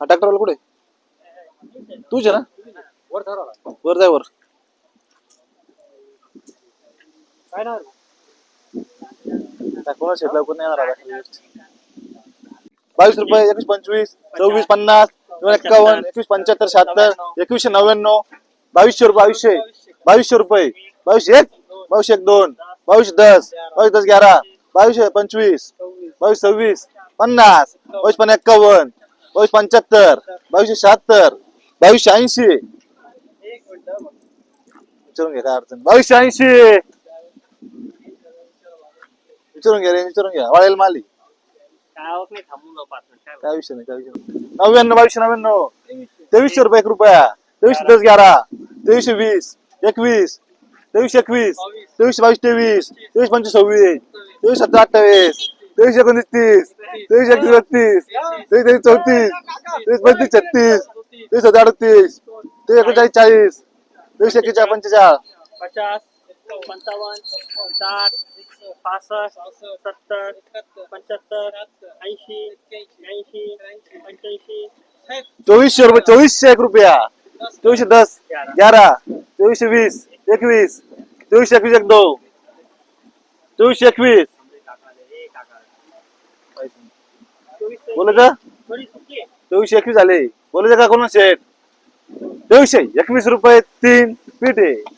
हा ट्रॅक्टरवाला कुठे? तूच ना? वर वर. जाय वर काय ना लवकर नाही येणार बावीस रुपये एकवीस पंचवीस चोवीस पन्नास दोन एक्कावन्न एकवीस पंच्याहत्तर शहात्तर एकवीसशे नव्याण्णव बावीसशे रुपये बावीसशे बावीसशे रुपये बावीसशे एक बावीसशे एक दोन बावीसशे दस बावीस दस ग्यारा बावीसशे पंचवीस बावीस सव्वीस पन्नास बावीस पन्ना एक्कावन्न बावीस पंच्याहत्तर बावीसशे शहात्तर बावीसशे ऐंशी. विचारून घ्या काय अडचण बावीसशे ऐंशी. विचारून घ्या रे विचारून घ्या वाळेल माली. काय विषय नाही काय विषय नाही. नव्याण्णव बावीसशे नव्याण्णव. तेवीसशे रुपये एक रुपया. तेवीसशे दस ग्यारा. तेवीसशे वीस एकवीस. तेवीसशे एकवीस. तेवीसशे बावीस तेवीस. तेवीस पंचवीस सव्वीस. तेवीस सत्तर अठ्ठावीस. तेवीस एकोणतीस तीस तेवीस एकतीस बत्तीस तेवीस तेवीस चौतीस तेवीस बत्तीस छत्तीस तेवीस सत्तर अडतीस तेवीस एकोणचाळीस चाळीस तेवीस एक्केचाळीस पंचेचाळीस. पचास पंचावन्न साठ पासष्ट सत्तर पंच्याहत्तर ऐंशी ऐंशी पंच्याऐंशी. चोवीसशे रुपये चोवीसशे एक रुपया. चोवीसशे दस ग्यारह चोवीसशे वीस एकवीस. चोवीसशे एकवीस एक दो चोवीसशे एकवीस. बोलायचं थोडी चोवीसशे एकवीस झाले. बोलायचं का कोणा शेठ चोवीसशे एकवीस रुपये तीन पीठ. आहे